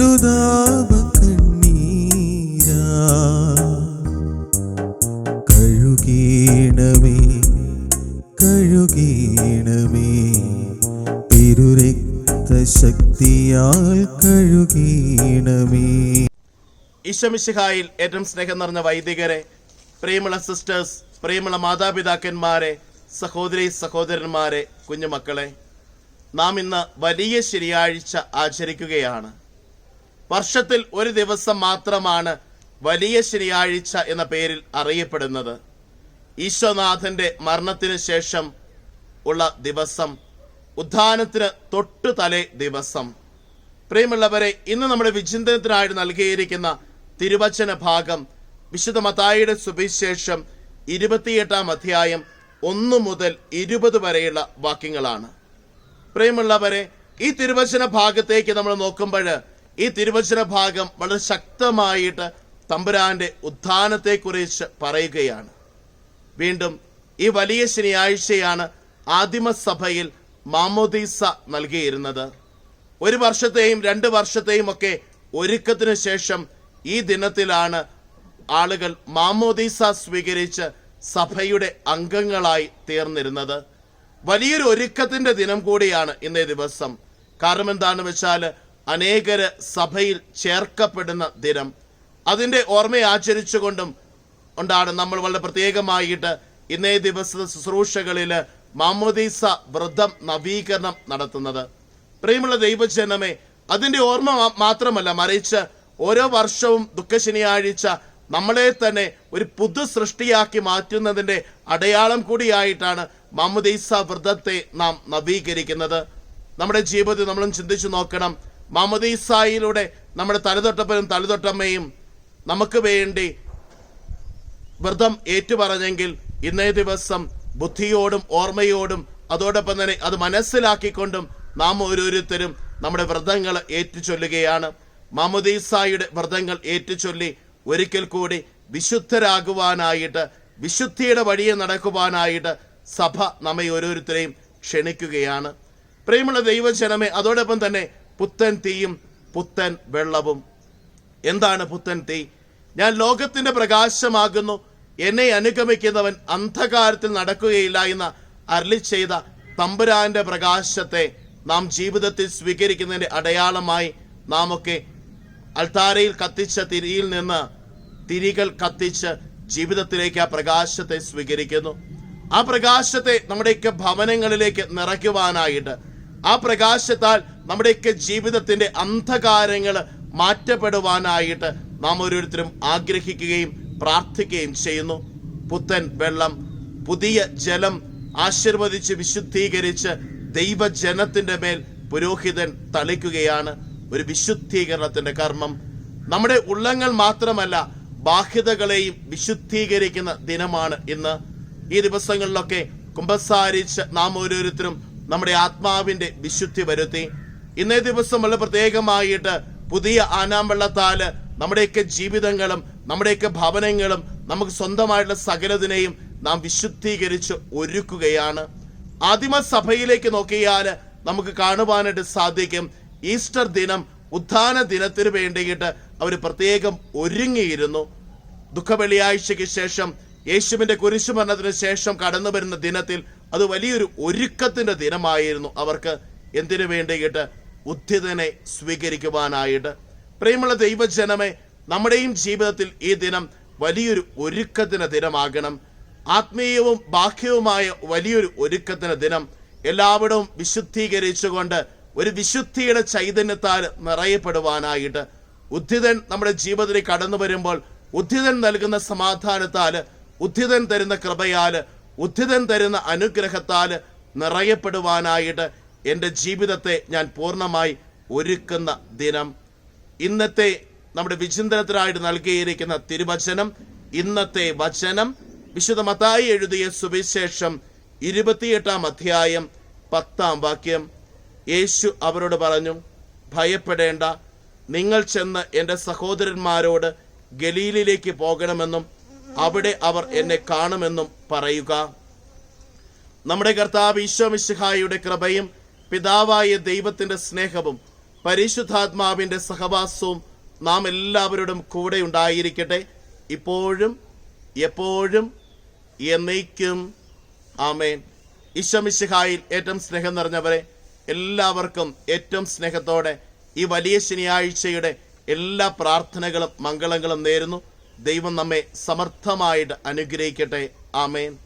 അനുതാപ കണ്ണീരാ കഴുകീണമേ കഴുകീണമേ. തിരുരക്തശക്തിയാൽ കഴുകീണമേ. ഈശമിശിഹായിൽ ഏറ്റവും സ്നേഹം നിറഞ്ഞ വൈദികരെ പ്രിയമുള്ള സിസ്റ്റേഴ്സ് പ്രിയമുള്ള മാതാപിതാക്കന്മാരെ സഹോദരി സഹോദരന്മാരെ കുഞ്ഞുമക്കളെ നാം ഇന്ന് വലിയ ശനിയാഴ്ച ആചരിക്കുകയാണ്. വർഷത്തിൽ ഒരു ദിവസം മാത്രമാണ് വലിയ ശനിയാഴ്ച എന്ന പേരിൽ അറിയപ്പെടുന്നത്. ഈശോനാഥന്റെ മരണത്തിന് ശേഷം ഉള്ള ദിവസം ഉദ്ധാനത്തിന് തൊട്ടു തലേ ദിവസം. പ്രിയമുള്ളവരെ ഇന്ന് നമ്മുടെ വിചിന്തനത്തിനായി നൽകിയിരിക്കുന്ന തിരുവചന ഭാഗം വിശുദ്ധ മതായിയുടെ സുവിശേഷം ഇരുപത്തിയെട്ടാം അധ്യായം ഒന്ന് മുതൽ ഇരുപത് വരെയുള്ള വാക്യങ്ങളാണ്. പ്രിയമുള്ളവരെ ഈ തിരുവചന ഭാഗത്തേക്ക് നമ്മൾ നോക്കുമ്പോൾ ഈ തിരുവചന ഭാഗം വളരെ ശക്തമായിട്ട് തമ്പുരാന്റെ ഉത്ഥാനത്തെക്കുറിച്ച് പറയുകയാണ്. വീണ്ടും ഈ വലിയ ശനിയാഴ്ചയാണ് ആദിമസഭയിൽ മാമോദീസ നൽകിയിരുന്നത്. ഒരു വർഷത്തെയും രണ്ട് വർഷത്തെയും ഒക്കെ ഒരുക്കത്തിനു ശേഷം ഈ ദിനത്തിലാണ് ആളുകൾ മാമോദീസ സ്വീകരിച്ച് സഭയുടെ അംഗങ്ങളായി തീർന്നിരുന്നത്. വലിയൊരു ഒരുക്കത്തിന്റെ ദിനം കൂടിയാണ് ഇന്നേ ദിവസം. കാരണം എന്താണെന്ന് വെച്ചാൽ അനേകര് സഭയിൽ ചേർക്കപ്പെടുന്ന ദിനം. അതിന്റെ ഓർമ്മ ആചരിച്ചുകൊണ്ടും ഉണ്ടാണ് നമ്മൾ വളരെ പ്രത്യേകമായിട്ട് ഇന്നേ ദിവസത്തെ ശുശ്രൂഷകളിൽ മാമോദീസ വ്രതം നവീകരണം നടത്തുന്നത്. പ്രിയമുള്ള ദൈവജനമേ അതിന്റെ ഓർമ്മ മാത്രമല്ല മറിച്ച് ഓരോ വർഷവും ദുഃഖശനിയാഴ്ച നമ്മളെ തന്നെ ഒരു പുതു സൃഷ്ടിയാക്കി മാറ്റുന്നതിന്റെ അടയാളം കൂടിയായിട്ടാണ് മാമുദീസ വ്രതത്തെ നാം നവീകരിക്കുന്നത്. നമ്മുടെ ജീവിതത്തിൽ നമ്മളും ചിന്തിച്ചു നോക്കണം മാമുദീസായിലൂടെ നമ്മുടെ തലതൊട്ടപ്പനും തലതൊട്ടമ്മയും നമുക്ക് വേണ്ടി വ്രതം ഏറ്റുപറഞ്ഞെങ്കിൽ ഇന്നേ ദിവസം ബുദ്ധിയോടും ഓർമ്മയോടും അതോടൊപ്പം തന്നെ അത് മനസ്സിലാക്കിക്കൊണ്ടും നാം ഓരോരുത്തരും നമ്മുടെ വ്രതങ്ങൾ ഏറ്റുചൊല്ലുകയാണ്. മമുദീസായുടെ വ്രതങ്ങൾ ഏറ്റുചൊല്ലി ഒരിക്കൽ കൂടി വിശുദ്ധരാകുവാനായിട്ട് വിശുദ്ധിയുടെ വഴിയെ നടക്കുവാനായിട്ട് സഭ നമ്മെ ഓരോരുത്തരെയും ക്ഷണിക്കുകയാണ്. പ്രിയമുള്ള ദൈവജനമേ അതോടൊപ്പം തന്നെ പുത്തൻ തീയും പുത്തൻ വെള്ളവും. എന്താണ് പുത്തൻ തീ? ഞാൻ ലോകത്തിന്റെ പ്രകാശമാകുന്നു എന്നെ അനുഗമിക്കുന്നവൻ അന്ധകാരത്തിൽ നടക്കുകയില്ല എന്ന് അരളി ചെയ്ത തമ്പുരാന്റെ പ്രകാശത്തെ നാം ജീവിതത്തിൽ സ്വീകരിക്കുന്നതിന്റെ അടയാളമായി നാം ഒക്കെ അൾത്താരയിൽ കത്തിച്ച തിരിയിൽ നിന്ന് തിരികൾ കത്തിച്ച് ജീവിതത്തിലേക്ക് ആ പ്രകാശത്തെ സ്വീകരിക്കുന്നു. ആ പ്രകാശത്തെ നമ്മുടെയൊക്കെ ഭവനങ്ങളിലേക്ക് നിറയ്ക്കുവാനായിട്ട് ആ പ്രകാശത്താൽ നമ്മുടെയൊക്കെ ജീവിതത്തിന്റെ അന്ധകാരങ്ങൾ മാറ്റപ്പെടുവാനായിട്ട് നാം ഓരോരുത്തരും ആഗ്രഹിക്കുകയും പ്രാർത്ഥിക്കുകയും ചെയ്യുന്നു. പുത്തൻ വെള്ളം പുതിയ ജലം ആശീർവദിച്ച് വിശുദ്ധീകരിച്ച് ദൈവജനത്തിന്റെ മേൽ പുരോഹിതൻ തളിക്കുകയാണ് ഒരു വിശുദ്ധീകരണത്തിന്റെ കർമ്മം. നമ്മുടെ ഉള്ളങ്ങൾ മാത്രമല്ല ബാഹ്യതകളെയും വിശുദ്ധീകരിക്കുന്ന ദിനമാണ് ഇന്ന്. ഈ ദിവസങ്ങളിലൊക്കെ കുമ്പസാരിച്ച് നാം ഓരോരുത്തരും നമ്മുടെ ആത്മാവിന്റെ വിശുദ്ധി വരുത്തി ഇന്നേ ദിവസം വളരെ പ്രത്യേകമായിട്ട് പുതിയ ആനാമ്പള്ളത്താൽ നമ്മുടെയൊക്കെ ജീവിതങ്ങളും നമ്മുടെയൊക്കെ ഭവനങ്ങളും നമുക്ക് സ്വന്തമായിട്ടുള്ള സകലതിനെയും നാം വിശുദ്ധീകരിച്ച് ഒരുക്കുകയാണ്. ആദിമ സഭയിലേക്ക് നോക്കിയാൽ നമുക്ക് കാണുവാനായിട്ട് സാധിക്കും. ഈസ്റ്റർ ദിനം ഉത്ഥാന ദിനത്തിന് വേണ്ടിയിട്ട് അവർ പ്രത്യേകം ഒരുങ്ങിയിരുന്നു. ദുഃഖവെള്ളിയാഴ്ചയ്ക്ക് ശേഷം യേശുവിന്റെ കുരിശുമരണത്തിന് ശേഷം കടന്നു വരുന്ന ദിനത്തിൽ അത് വലിയൊരു ഒരുക്കത്തിന്റെ ദിനമായിരുന്നു അവർക്ക്. എന്തിനു വേണ്ടിയിട്ട്? ഉദ്ധിതനെ സ്വീകരിക്കുവാനായിട്ട്. പ്രിയമുള്ള ദൈവജനമേ നമ്മുടെയും ജീവിതത്തിൽ ഈ ദിനം വലിയൊരു ഒരുക്കത്തിന് ദിനമാകണം. ആത്മീയവും ബാഹ്യവുമായ വലിയൊരു ഒരുക്കത്തിന് ദിനം എല്ലാവിടവും വിശുദ്ധീകരിച്ചുകൊണ്ട് ഒരു വിശുദ്ധിയുടെ ചൈതന്യത്താൽ നിറയപ്പെടുവാനായിട്ട്. ഉദ്ധിതൻ നമ്മുടെ ജീവിതത്തിൽ കടന്നു വരുമ്പോൾ ഉദ്ധിതൻ നൽകുന്ന സമാധാനത്താൽ ഉദ്ധിതൻ തരുന്ന കൃപയാൽ ഉദ്ധിതൻ തരുന്ന അനുഗ്രഹത്താൽ നിറയപ്പെടുവാനായിട്ട് എന്റെ ജീവിതത്തെ ഞാൻ പൂർണമായി ഒരുക്കുന്ന ദിനം. ഇന്നത്തെ നമ്മുടെ വിചിന്തനത്തിനായിട്ട് നൽകിയിരിക്കുന്ന തിരുവചനം ഇന്നത്തെ വചനം വിശുദ്ധ മത്തായി എഴുതിയ സുവിശേഷം ഇരുപത്തിയെട്ടാം അധ്യായം പത്താം വാക്യം. യേശു അവരോട് പറഞ്ഞു ഭയപ്പെടേണ്ട. നിങ്ങൾ ചെന്ന് എന്റെ സഹോദരന്മാരോട് ഗലീലിലേക്ക് പോകണമെന്നും അവിടെ അവർ എന്നെ കാണുമെന്നും പറയുക. നമ്മുടെ കർത്താവ് ഈശോ മിശിഹായിയുടെ കൃപയും പിതാവായ ദൈവത്തിന്റെ സ്നേഹവും പരിശുദ്ധാത്മാവിന്റെ സഹവാസവും നാം എല്ലാവരോടും കൂടെ ഉണ്ടായിരിക്കട്ടെ. ഇപ്പോഴും എപ്പോഴും എന്നേക്കും. ആമേൻ. ഈശ്വമിശിഹായിൽ ഏറ്റവും സ്നേഹം നിറഞ്ഞവരെ എല്ലാവർക്കും ഏറ്റവും സ്നേഹത്തോടെ ഈ വലിയ ശനിയാഴ്ചയുടെ എല്ലാ പ്രാർത്ഥനകളും മംഗളങ്ങളും നേരുന്നു. ദൈവം നമ്മെ സമർത്ഥമായിട്ട് അനുഗ്രഹിക്കട്ടെ. ആമേൻ.